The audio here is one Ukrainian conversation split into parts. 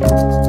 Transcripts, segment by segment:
you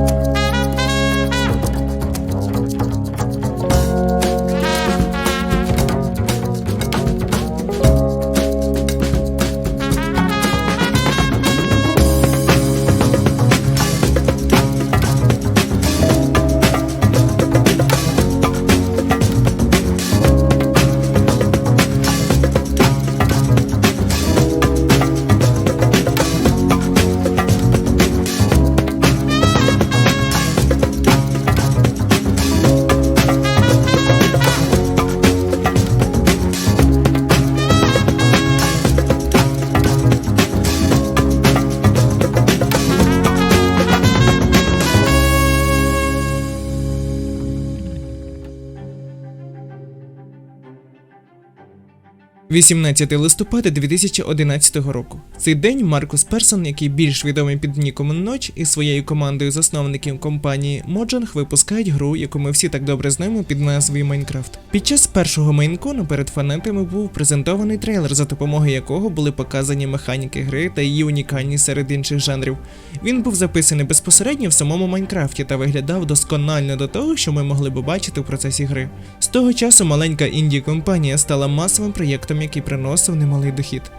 – 18 листопада 2011 року. Цей день Маркус Персон, який більш відомий під ніком Ноч, і своєю командою засновників компанії Mojang випускають гру, яку ми всі так добре знаємо під назвою Майнкрафт. Під час першого мейнкону перед фанатами був презентований трейлер, за допомогою якого були показані механіки гри та її унікальність серед інших жанрів. Він був записаний безпосередньо в самому Майнкрафті та виглядав досконально до того, що ми могли б бачити в процесі гри. З того часу маленька інді компанія стала масовим проєктом, який приносив немалий дохід.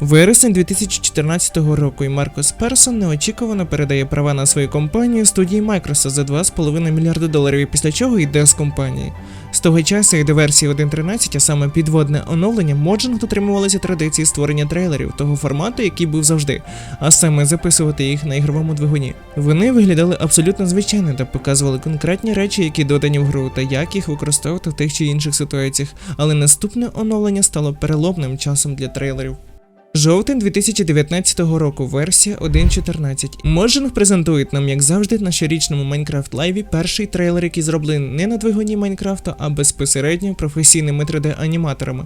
Вересень 2014 року і Маркус Персон неочікувано передає права на свою компанію студії Microsoft за 2,5 мільярди доларів, і після чого йде з компанії. З того часу і до версії 1.13, а саме підводне оновлення, Mojang дотримувалися традиції створення трейлерів того формату, який був завжди, а саме записувати їх на ігровому двигуні. Вони виглядали абсолютно звичайно та показували конкретні речі, які додані в гру, та як їх використовувати в тих чи інших ситуаціях. Але наступне оновлення стало переломним часом для трейлерів. Жовтень 2019 року, версія 1.14. Mojang презентують нам, як завжди, на щорічному Minecraft Live перший трейлер, який зроблений не на двигуні Майнкрафта, а безпосередньо професійними 3D-аніматорами.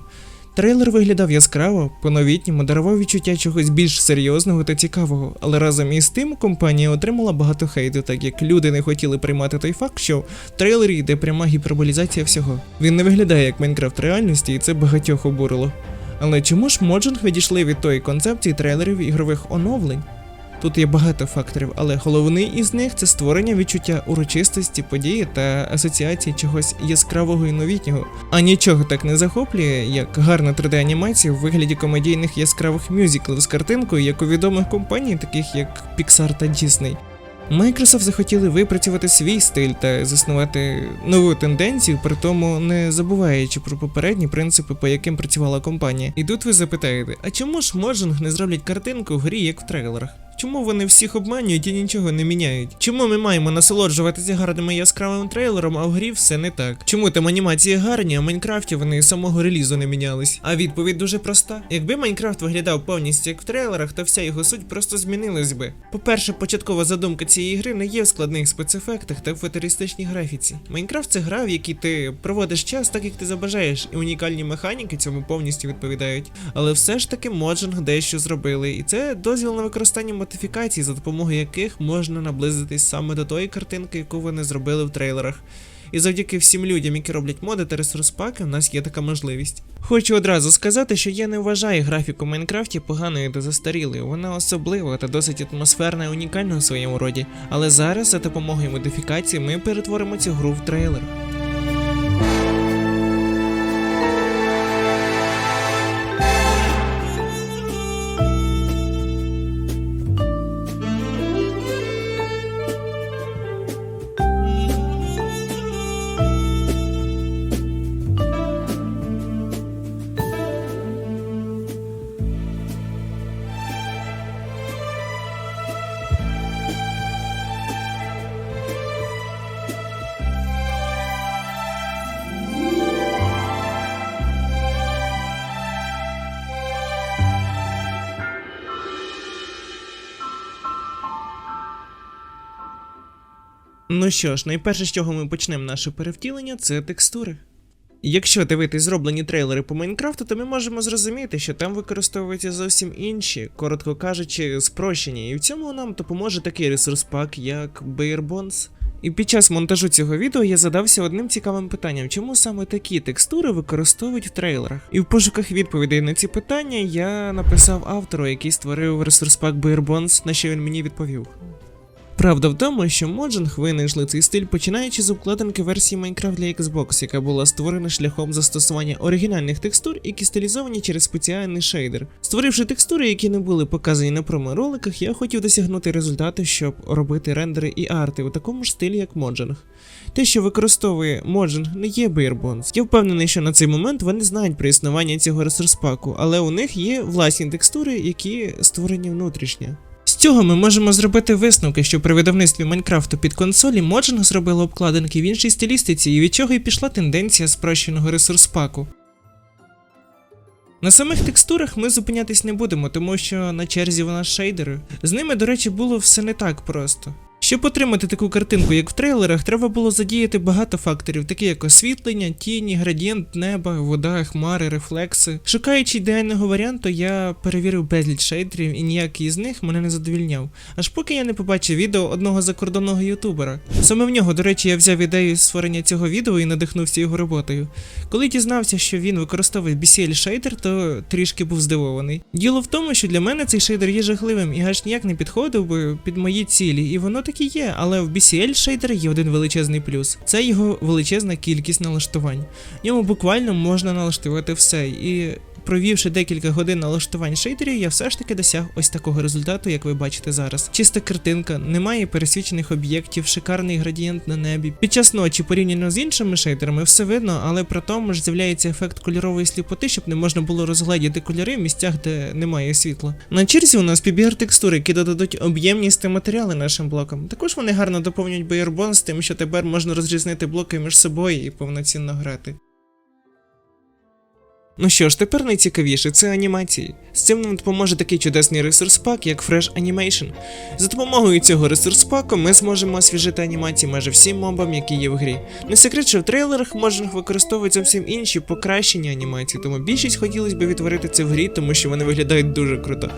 Трейлер виглядав яскраво, по-новітньому дарував відчуття чогось більш серйозного та цікавого, але разом із тим компанія отримала багато хейту, так як люди не хотіли приймати той факт, що в трейлері йде пряма гіперболізація всього. Він не виглядає як Майнкрафт реальності, і це багатьох обурило. Але чому ж Mojang відійшли від тої концепції трейлерів ігрових оновлень? Тут є багато факторів, але головний із них це створення відчуття урочистості події та асоціації чогось яскравого і новітнього. А нічого так не захоплює, як гарна 3D-анімація в вигляді комедійних яскравих мюзиклів з картинкою, як у відомих компаній, таких як Pixar та Disney. Microsoft захотіли випрацювати свій стиль та заснувати нову тенденцію, при тому не забуваючи про попередні принципи, по яким працювала компанія. І тут ви запитаєте, а чому ж Mojang не зроблять картинку в грі, як в трейлерах? Чому вони всіх обманюють і нічого не міняють? Чому ми маємо насолоджуватися гарним і яскравим трейлером, а в грі все не так? Чому там анімації гарні, а в Майнкрафті вони з самого релізу не мінялись? А відповідь дуже проста: якби Майнкрафт виглядав повністю як в трейлерах, то вся його суть просто змінилась би. По-перше, початкова задумка цієї гри не є в складних спецефектах та футуристичній графіці. Майнкрафт це гра, в якій ти проводиш час так, як ти забажаєш, і унікальні механіки цьому повністю відповідають. Але все ж таки Mojang дещо зробили, і це дозвіл на використання модифікацій, за допомогою яких можна наблизитись саме до тої картинки, яку вони зробили в трейлерах. І завдяки всім людям, які роблять моди та ресурспаки, у нас є така можливість. Хочу одразу сказати, що я не вважаю графіку в Майнкрафті поганою та застарілою. Вона особлива та досить атмосферна і унікальна у своєму роді. Але зараз за допомогою модифікацій ми перетворимо цю гру в трейлер. Ну що ж, найперше, з чого ми почнемо наше перевтілення, це текстури. Якщо дивитись зроблені трейлери по Майнкрафту, то ми можемо зрозуміти, що там використовуються зовсім інші, коротко кажучи, спрощення, і в цьому нам допоможе такий ресурс пак, як Barebones. І під час монтажу цього відео я задався одним цікавим питанням, чому саме такі текстури використовують в трейлерах. І в пошуках відповідей на ці питання я написав автору, який створив ресурс пак Barebones, на що він мені відповів. Правда в тому, що Mojang винайшли цей стиль починаючи з обкладинки версії Minecraft для Xbox, яка була створена шляхом застосування оригінальних текстур, які стилізовані через спеціальний шейдер. Створивши текстури, які не були показані на промо-роликах, я хотів досягнути результату, щоб робити рендери і арти у такому ж стилі, як Mojang. Те, що використовує Mojang, не є Barebones. Я впевнений, що на цей момент вони знають про існування цього ресурс-паку, але у них є власні текстури, які створені внутрішньо. Цього ми можемо зробити висновки, що при видавництві Майнкрафту під консолі Моджинг зробила обкладинки в іншій стилістиці, і від чого й пішла тенденція спрощеного ресурс-паку. На самих текстурах ми зупинятись не будемо, тому що на черзі вона шейдери. З ними, до речі, було все не так просто. Щоб отримати таку картинку, як в трейлерах, треба було задіяти багато факторів, такі як освітлення, тіні, градієнт неба, вода, хмари, рефлекси. Шукаючи ідеального варіанту, я перевірив безліч шейдерів і ніякий з них мене не задовільняв. Аж поки я не побачив відео одного закордонного ютубера. Саме в нього, до речі, я взяв ідею створення цього відео і надихнувся його роботою. Коли дізнався, що він використовує BCL шейдер, то трішки був здивований. Діло в тому, що для мене цей шейдер є жахливим і аж ніяк не підходив би під мої цілі, і воно так і є, але в BCL шейдер є один величезний плюс. Це його величезна кількість налаштувань. В ньому буквально можна налаштувати все. І провівши декілька годин налаштувань шейдерів, я все ж таки досяг ось такого результату, як ви бачите зараз. Чиста картинка, немає пересвічених об'єктів, шикарний градієнт на небі. Під час ночі порівняно з іншими шейдерами все видно, але при тому ж з'являється ефект кольорової сліпоти, щоб не можна було розгледіти кольори в місцях, де немає світла. На черзі у нас PBR текстури, які додадуть об'ємність та матеріали нашим блокам. Також вони гарно доповнюють Barebone з тим, що тепер можна розрізнити блоки між собою і повноцінно грати. Ну що ж, тепер найцікавіше це анімації. З цим нам допоможе такий чудесний ресурс пак, як Fresh Animation. За допомогою цього ресурс паку ми зможемо освіжити анімації майже всім мобам, які є в грі. Не секрет, що в трейлерах можна використовувати зовсім інші покращені анімації, тому більшість хотілося б відтворити це в грі, тому що вони виглядають дуже круто.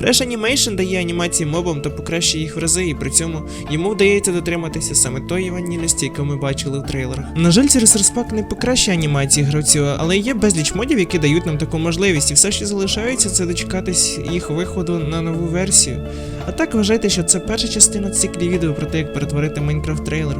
Fresh Animation дає анімації мобам та покращує їх в рази, і при цьому йому вдається дотриматися саме тої ванільності, яку ми бачили в трейлерах. На жаль, цей ресурс пак не покращує анімації гравців, але є безліч модів, які дають нам таку можливість, і все, що залишається, це дочекатись їх виходу на нову версію. А так вважайте, що це перша частина циклі відео про те, як перетворити Майнкрафт трейлер.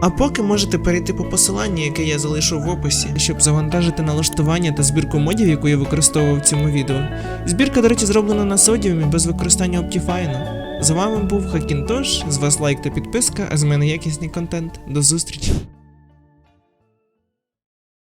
А поки можете перейти по посиланню, яке я залишу в описі, щоб завантажити налаштування та збірку модів, яку я використовував в цьому відео. Збірка, до речі, зроблена на содіумі без використання Optifine. З вами був Хакінтош, з вас лайк та підписка, а з мене якісний контент. До зустрічі!